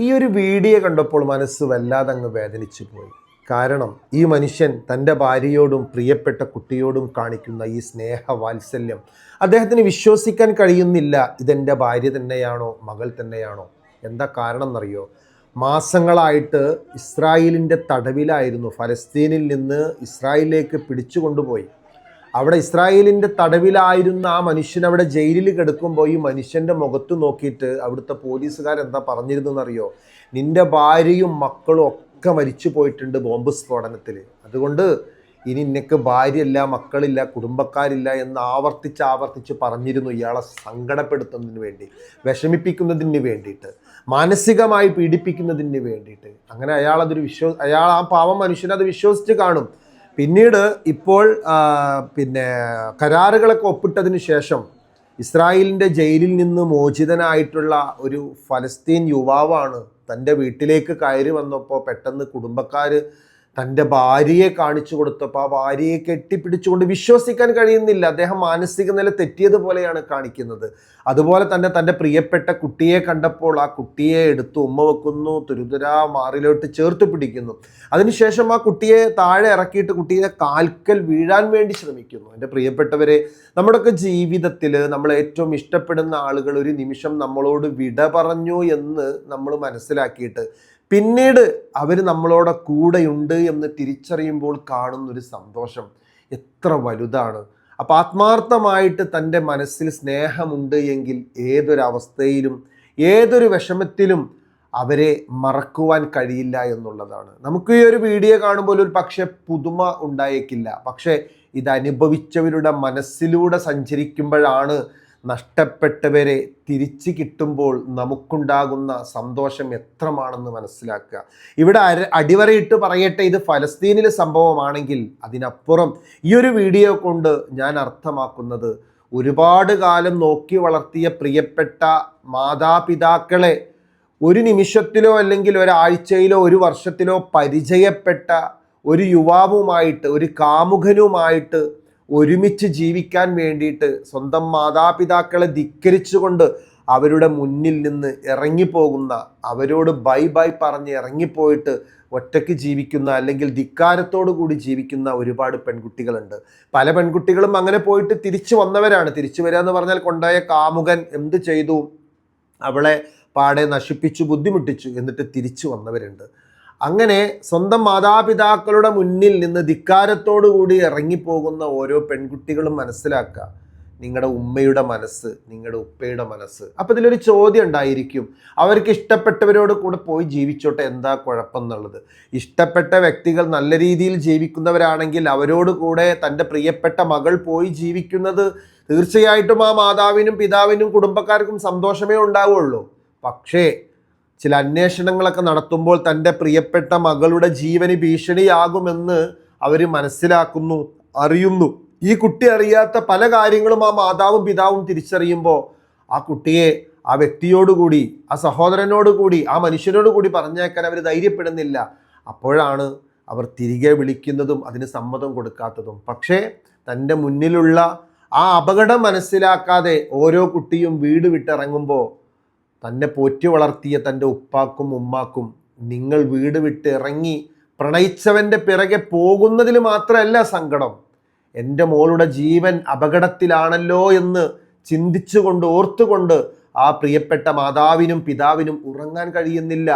ഈ ഒരു വീഡിയോ കണ്ടപ്പോൾ മനസ്സ് വല്ലാതെ അങ്ങ് വേദനിച്ചു പോയി. കാരണം ഈ മനുഷ്യൻ തന്റെ ഭാര്യയോടും പ്രിയപ്പെട്ട കുട്ടിയോടും കാണിക്കുന്ന ഈ സ്നേഹ വാത്സല്യം അദ്ദേഹത്തിന് വിശ്വസിക്കാൻ കഴിയുന്നില്ല. ഇതെന്റെ ഭാര്യ തന്നെയാണോ? മകൾ തന്നെയാണോ? എന്താ കാരണം എന്നറിയോ മാസങ്ങളായിട്ട് ഇസ്രായേലിന്റെ തടവിലായിരുന്നു. ഫലസ്തീനിൽ നിന്ന് ഇസ്രായേലിലേക്ക് പിടിച്ചു കൊണ്ടുപോയി അവിടെ ഇസ്രായേലിന്റെ തടവിലായിരുന്ന ആ മനുഷ്യൻ അവിടെ ജയിലിൽ കിടക്കുമ്പോൾ ഈ മനുഷ്യന്റെ മുഖത്ത് നോക്കിയിട്ട് അവിടുത്തെ പോലീസുകാരെന്താ പറഞ്ഞിരുന്നെന്നറിയോ നിന്റെ ഭാര്യയും മക്കളും ഒക്കെ മരിച്ചു പോയിട്ടുണ്ട് ബോംബ് സ്ഫോടനത്തിൽ. അതുകൊണ്ട് ഇനി നിനക്ക് ഭാര്യയില്ല മക്കളില്ല കുടുംബക്കാരില്ല എന്ന് ആവർത്തിച്ച് ആവർത്തിച്ച് പറഞ്ഞിരുന്നു ഇയാളെ സങ്കടപ്പെടുത്തുന്നതിന് വേണ്ടി വിഷമിപ്പിക്കുന്നതിന് വേണ്ടിയിട്ട് മാനസികമായി പീഡിപ്പിക്കുന്നതിന് വേണ്ടിയിട്ട്. അങ്ങനെ അയാൾ അതൊരു വിശ്വ അയാൾ ആ പാവം മനുഷ്യനത് വിശ്വസിച്ച് കാണും. പിന്നീട് ഇപ്പോൾ പിന്നെ കരാറുകളൊക്കെ ഒപ്പിട്ടതിന് ശേഷം ഇസ്രായേലിന്റെ ജയിലിൽ നിന്ന് മോചിതനായിട്ടുള്ള ഒരു ഫലസ്തീൻ യുവാവാണ് തന്റെ വീട്ടിലേക്ക് കയറി വന്നപ്പോൾ പെട്ടെന്ന് കുടുംബക്കാർ തന്റെ ഭാര്യയെ കാണിച്ചു കൊടുത്തപ്പോൾ ആ ഭാര്യയെ കെട്ടിപ്പിടിച്ചുകൊണ്ട് വിശ്വസിക്കാൻ കഴിയുന്നില്ല. അദ്ദേഹം മാനസിക നില തെറ്റിയതുപോലെയാണ് കാണിക്കുന്നത്. അതുപോലെ തന്നെ തന്റെ പ്രിയപ്പെട്ട കുട്ടിയെ കണ്ടപ്പോൾ ആ കുട്ടിയെ എടുത്ത് ഉമ്മ വെക്കുന്നു തുരുതുരാ മാറിലോട്ട് ചേർത്ത് പിടിക്കുന്നു. അതിനുശേഷം ആ കുട്ടിയെ താഴെ ഇറക്കിയിട്ട് കുട്ടിയെ കാൽക്കൽ വീഴാൻ വേണ്ടി ശ്രമിക്കുന്നു. എന്റെ പ്രിയപ്പെട്ടവരെ നമ്മുടെയൊക്കെ ജീവിതത്തിൽ നമ്മൾ ഏറ്റവും ഇഷ്ടപ്പെടുന്ന ആളുകൾ ഒരു നിമിഷം നമ്മളോട് വിട പറഞ്ഞു എന്ന് നമ്മൾ മനസ്സിലാക്കിയിട്ട് പിന്നീട് അവർ നമ്മളോട് കൂടെയുണ്ട് എന്ന് തിരിച്ചറിയുമ്പോൾ കാണുന്നൊരു സന്തോഷം എത്ര വലുതാണ്. അപ്പം ആത്മാർത്ഥമായിട്ട് തന്റെ മനസ്സിൽ സ്നേഹമുണ്ട് എങ്കിൽ ഏതൊരവസ്ഥയിലും ഏതൊരു വിഷമത്തിലും അവരെ മറക്കുവാൻ കഴിയില്ല എന്നുള്ളതാണ്. നമുക്ക് ഈ ഒരു വീഡിയോ കാണുമ്പോൾ ഒരു പക്ഷേ പുതുമ ഉണ്ടായേക്കില്ല. പക്ഷേ ഇത് അനുഭവിച്ചവരുടെ മനസ്സിലൂടെ സഞ്ചരിക്കുമ്പോഴാണ് നഷ്ടപ്പെട്ടവരെ തിരിച്ചു കിട്ടുമ്പോൾ നമുക്കുണ്ടാകുന്ന സന്തോഷം എത്രമാണെന്ന് മനസ്സിലാക്കുക. ഇവിടെ അടിവരയിട്ട് പറയട്ടെ ഇത് ഫലസ്തീനിലെ സംഭവമാണെങ്കിൽ അതിനപ്പുറം ഈ ഒരു വീഡിയോ കൊണ്ട് ഞാൻ അർത്ഥമാക്കുന്നത് ഒരുപാട് കാലം നോക്കി വളർത്തിയ പ്രിയപ്പെട്ട മാതാപിതാക്കളെ ഒരു നിമിഷത്തിലോ അല്ലെങ്കിൽ ഒരാഴ്ചയിലോ ഒരു വർഷത്തിലോ പരിചയപ്പെട്ട ഒരു യുവാവുമായിട്ട് ഒരു കാമുകനുമായിട്ട് ഒരുമിച്ച് ജീവിക്കാൻ വേണ്ടിയിട്ട് സ്വന്തം മാതാപിതാക്കളെ ധിക്കരിച്ചുകൊണ്ട് അവരുടെ മുന്നിൽ നിന്ന് ഇറങ്ങിപ്പോകുന്ന അവരോട് ബൈ ബൈ പറഞ്ഞ് ഇറങ്ങിപ്പോയിട്ട് ഒറ്റയ്ക്ക് ജീവിക്കുന്ന അല്ലെങ്കിൽ ധിക്കാരത്തോടു കൂടി ജീവിക്കുന്ന ഒരുപാട് പെൺകുട്ടികളുണ്ട്. പല പെൺകുട്ടികളും അങ്ങനെ പോയിട്ട് തിരിച്ചു വന്നവരാണ്. തിരിച്ചു വരിക എന്ന് പറഞ്ഞാൽ കൊണ്ടായ കാമുകൻ എന്ത് ചെയ്തു? അവളെ പാടെ നശിപ്പിച്ചു ബുദ്ധിമുട്ടിച്ചു എന്നിട്ട് തിരിച്ചു വന്നവരുണ്ട്. അങ്ങനെ സ്വന്തം മാതാപിതാക്കളുടെ മുന്നിൽ നിന്ന് ധിക്കാരത്തോടു കൂടി ഇറങ്ങിപ്പോകുന്ന ഓരോ പെൺകുട്ടികളും മനസ്സിലാക്കുക. നിങ്ങളുടെ ഉമ്മയുടെ മനസ്സ് നിങ്ങളുടെ ഉപ്പയുടെ മനസ്സ്. അപ്പോൾ ഇതിലൊരു ചോദ്യം ഉണ്ടായിരിക്കും. അവർക്ക് ഇഷ്ടപ്പെട്ടവരോട് കൂടെ പോയി ജീവിച്ചോട്ടെ എന്താ കുഴപ്പം എന്നുള്ളത്? ഇഷ്ടപ്പെട്ട വ്യക്തികൾ നല്ല രീതിയിൽ ജീവിക്കുന്നവരാണെങ്കിൽ അവരോട് കൂടെ തന്റെ പ്രിയപ്പെട്ട മകൾ പോയി ജീവിക്കുന്നത് തീർച്ചയായിട്ടും ആ മാതാവിനും പിതാവിനും കുടുംബക്കാർക്കും സന്തോഷമേ ഉണ്ടാവുള്ളൂ. പക്ഷേ ചില അന്വേഷണങ്ങളൊക്കെ നടത്തുമ്പോൾ തന്റെ പ്രിയപ്പെട്ട മകളുടെ ജീവന് ഭീഷണിയാകുമെന്ന് അവർ മനസ്സിലാക്കുന്നു അറിയുന്നു. ഈ കുട്ടി അറിയാത്ത പല കാര്യങ്ങളും ആ മാതാവും പിതാവും തിരിച്ചറിയുമ്പോൾ ആ കുട്ടിയെ ആ വ്യക്തിയോടുകൂടി ആ സഹോദരനോടുകൂടി ആ മനുഷ്യനോട് കൂടി പറഞ്ഞേക്കാൻ അവർ ധൈര്യപ്പെടുന്നില്ല. അപ്പോഴാണ് അവർ തിരികെ വിളിക്കുന്നതും അതിന് സമ്മതം കൊടുക്കാത്തതും. പക്ഷേ തന്റെ മുന്നിലുള്ള ആ അപകടം മനസ്സിലാക്കാതെ ഓരോ കുട്ടിയും വീട് വിട്ടിറങ്ങുമ്പോൾ തന്നെ പോറ്റി വളർത്തിയ തന്റെ ഉപ്പാക്കും ഉമ്മാക്കും നിങ്ങൾ വീട് വിട്ട് ഇറങ്ങി പ്രണയിച്ചവന്റെ പിറകെ പോകുന്നതിൽ മാത്രമല്ല സങ്കടം. എന്റെ മോളുടെ ജീവൻ അപകടത്തിലാണല്ലോ എന്ന് ചിന്തിച്ചുകൊണ്ട് ഓർത്തുകൊണ്ട് ആ പ്രിയപ്പെട്ട മാതാവിനും പിതാവിനും ഉറങ്ങാൻ കഴിയുന്നില്ല.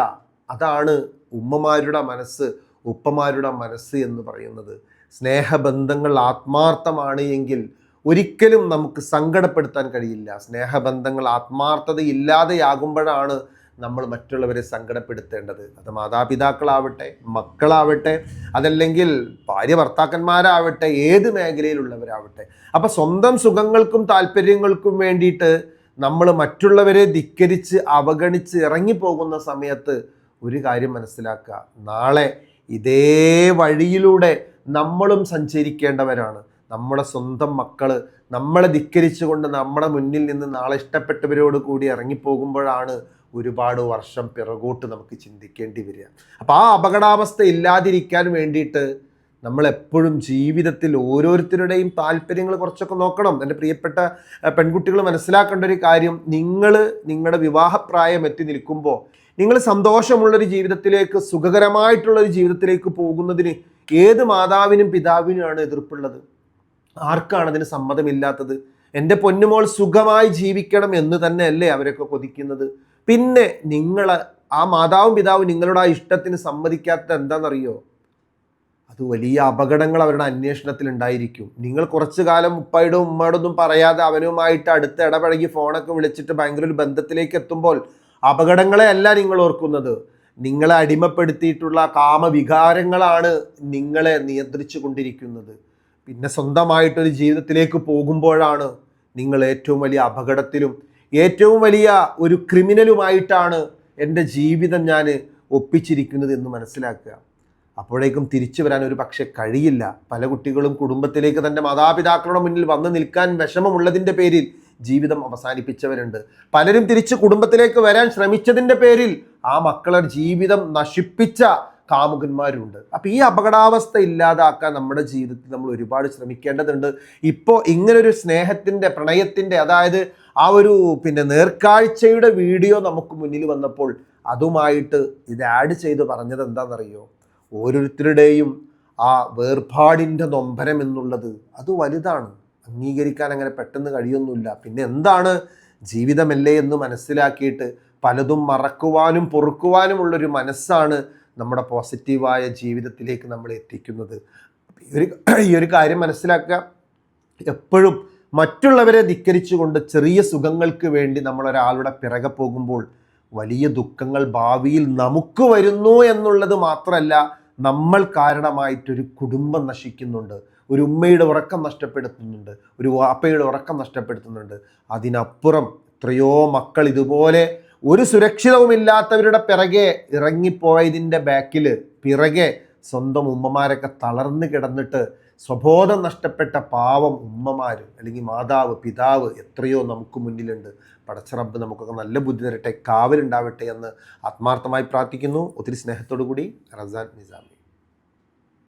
അതാണ് ഉമ്മമാരുടെ മനസ്സ് ഉപ്പമാരുടെ മനസ്സ് എന്ന് പറയുന്നത്. സ്നേഹബന്ധങ്ങൾ ആത്മാർത്ഥമാണ് എങ്കിൽ ഒരിക്കലും നമുക്ക് സങ്കടപ്പെടുത്താൻ കഴിയില്ല. സ്നേഹബന്ധങ്ങൾ ആത്മാർത്ഥത ഇല്ലാതെയാകുമ്പോഴാണ് നമ്മൾ മറ്റുള്ളവരെ സങ്കടപ്പെടുത്തേണ്ടത്. അത് മാതാപിതാക്കളാവട്ടെ മക്കളാവട്ടെ അതല്ലെങ്കിൽ ഭാര്യ ഭർത്താക്കന്മാരാവട്ടെ ഏത് മേഖലയിലുള്ളവരാവട്ടെ. അപ്പം സ്വന്തം സുഖങ്ങൾക്കും താല്പര്യങ്ങൾക്കും വേണ്ടിയിട്ട് നമ്മൾ മറ്റുള്ളവരെ ധിക്കരിച്ച് അവഗണിച്ച് ഇറങ്ങിപ്പോകുന്ന സമയത്ത് ഒരു കാര്യം മനസ്സിലാക്കുക. നാളെ ഇതേ വഴിയിലൂടെ നമ്മളും സഞ്ചരിക്കേണ്ടവരാണ്. നമ്മുടെ സ്വന്തം മക്കൾ നമ്മളെ ധിക്കരിച്ചുകൊണ്ട് നമ്മുടെ മുന്നിൽ നിന്ന് നാളെ ഇഷ്ടപ്പെട്ടവരോട് കൂടി ഇറങ്ങിപ്പോകുമ്പോഴാണ് ഒരുപാട് വർഷം പിറകോട്ട് നമുക്ക് ചിന്തിക്കേണ്ടി വരിക. അപ്പോൾ ആ അപകടാവസ്ഥ ഇല്ലാതിരിക്കാൻ വേണ്ടിയിട്ട് നമ്മളെപ്പോഴും ജീവിതത്തിൽ ഓരോരുത്തരുടെയും താല്പര്യങ്ങൾ കുറച്ചൊക്കെ നോക്കണം. എന്റെ പ്രിയപ്പെട്ട പെൺകുട്ടികൾ മനസ്സിലാക്കേണ്ട ഒരു കാര്യം നിങ്ങൾ നിങ്ങളുടെ വിവാഹപ്രായം എത്തി നിൽക്കുമ്പോൾ നിങ്ങൾ സന്തോഷമുള്ളൊരു ജീവിതത്തിലേക്ക് സുഖകരമായിട്ടുള്ളൊരു ജീവിതത്തിലേക്ക് പോകുന്നതിന് ഏത് മാതാവിനും പിതാവിനുമാണ് എതിർപ്പുള്ളത്? ആർക്കാണ് അതിന് സമ്മതമില്ലാത്തത്? എന്റെ പൊന്നുമോൾ സുഖമായി ജീവിക്കണം എന്ന് തന്നെയല്ലേ അവരൊക്കെ കൊതിക്കുന്നത്. പിന്നെ നിങ്ങൾ ആ മാതാവും പിതാവും നിങ്ങളുടെ ആ ഇഷ്ടത്തിന് സമ്മതിക്കാത്തത് എന്താണെന്നറിയോ? അത് വലിയ അപകടങ്ങൾ അവരുടെ അന്വേഷണത്തിൽ ഉണ്ടായിരിക്കും. നിങ്ങൾ കുറച്ചു കാലം ഉപ്പയുടെ ഒന്നും പറയാതെ അവനുമായിട്ട് അടുത്ത് ഇടപഴകി ഫോണൊക്കെ വിളിച്ചിട്ട് ഭയങ്കര ഒരു ബന്ധത്തിലേക്ക് എത്തുമ്പോൾ അപകടങ്ങളെ അല്ല നിങ്ങൾ ഓർക്കുന്നത്. നിങ്ങളെ അടിമപ്പെടുത്തിയിട്ടുള്ള കാമവികാരങ്ങളാണ് നിങ്ങളെ നിയന്ത്രിച്ചു കൊണ്ടിരിക്കുന്നത്. പിന്നെ സ്വന്തമായിട്ടൊരു ജീവിതത്തിലേക്ക് പോകുമ്പോഴാണ് നിങ്ങൾ ഏറ്റവും വലിയ അപകടത്തിലും ഏറ്റവും വലിയ ഒരു ക്രിമിനലുമായിട്ടാണ് എന്റെ ജീവിതം ഞാൻ ഒപ്പിച്ചിരിക്കുന്നത് എന്ന് മനസ്സിലാക്കുക. അപ്പോഴേക്കും തിരിച്ചു വരാൻ ഒരു പക്ഷെ കഴിയില്ല. പല കുട്ടികളും കുടുംബത്തിലേക്ക് തന്റെ മാതാപിതാക്കളുടെ മുന്നിൽ വന്ന് നിൽക്കാൻ വിഷമമുള്ളതിന്റെ പേരിൽ ജീവിതം അവസാനിപ്പിച്ചവരുണ്ട്. പലരും തിരിച്ച് കുടുംബത്തിലേക്ക് വരാൻ ശ്രമിച്ചതിന്റെ പേരിൽ ആ മക്കളുടെ ജീവിതം നശിപ്പിച്ച കാമുകന്മാരുണ്ട്. അപ്പം ഈ അപകടാവസ്ഥ ഇല്ലാതാക്കാൻ നമ്മുടെ ജീവിതത്തിൽ നമ്മൾ ഒരുപാട് ശ്രമിക്കേണ്ടതുണ്ട്. ഇപ്പോൾ ഇങ്ങനൊരു സ്നേഹത്തിന്റെ പ്രണയത്തിന്റെ അതായത് ആ ഒരു പിന്നെ നേർക്കാഴ്ചയുടെ വീഡിയോ നമുക്ക് മുന്നിൽ വന്നപ്പോൾ അതുമായിട്ട് ഇത് ആഡ് ചെയ്ത് പറഞ്ഞത് എന്താണെന്നറിയോ? ഓരോരുത്തരുടെയും ആ വേർപാടിന്റെ നൊമ്പരം എന്നുള്ളത് അത് വലുതാണ്. അംഗീകരിക്കാൻ അങ്ങനെ പെട്ടെന്ന് കഴിയൊന്നുമില്ല. പിന്നെ എന്താണ്? ജീവിതമല്ലേ എന്ന് മനസ്സിലാക്കിയിട്ട് പലതും മറക്കുവാനും പൊറുക്കുവാനുമുള്ളൊരു മനസ്സാണ് നമ്മുടെ പോസിറ്റീവായ ജീവിതത്തിലേക്ക് നമ്മൾ എത്തിക്കുന്നത്. ഈ ഒരു ഈ ഒരു കാര്യം മനസ്സിലാക്കുക എപ്പോഴും മറ്റുള്ളവരെ ധിക്കരിച്ചുകൊണ്ട് ചെറിയ സുഖങ്ങൾക്ക് വേണ്ടി നമ്മൾ ഒരാളുടെ പിറകെ പോകുമ്പോൾ വലിയ ദുഃഖങ്ങൾ ഭാവിയിൽ നമുക്ക് വരുന്നു എന്നുള്ളത് മാത്രമല്ല നമ്മൾ കാരണമായിട്ടൊരു കുടുംബം നശിക്കുന്നുണ്ട്. ഒരു ഉമ്മയുടെ ഉറക്കം നഷ്ടപ്പെടുത്തുന്നുണ്ട്. ഒരു വാപ്പയുടെ ഉറക്കം നഷ്ടപ്പെടുത്തുന്നുണ്ട്. അതിനപ്പുറം എത്രയോ മക്കൾ ഇതുപോലെ ഒരു സുരക്ഷിതവുമില്ലാത്തവരുടെ പിറകെ ഇറങ്ങിപ്പോയതിന്റെ ബാക്കിൽ പിറകെ സ്വന്തം ഉമ്മമാരൊക്കെ തളർന്നു കിടന്നിട്ട് സ്വബോധം നഷ്ടപ്പെട്ട പാവം ഉമ്മമാർ അല്ലെങ്കിൽ മാതാവ് പിതാവ് എത്രയോ നമുക്ക് മുന്നിലുണ്ട്. പടച്ചറബ് നമുക്കൊക്കെ നല്ല ബുദ്ധി തരട്ടെ കാവലുണ്ടാവട്ടെ എന്ന് ആത്മാർത്ഥമായി പ്രാർത്ഥിക്കുന്നു. ഒത്തിരി സ്നേഹത്തോടു കൂടി റസാൻ നിസാമി.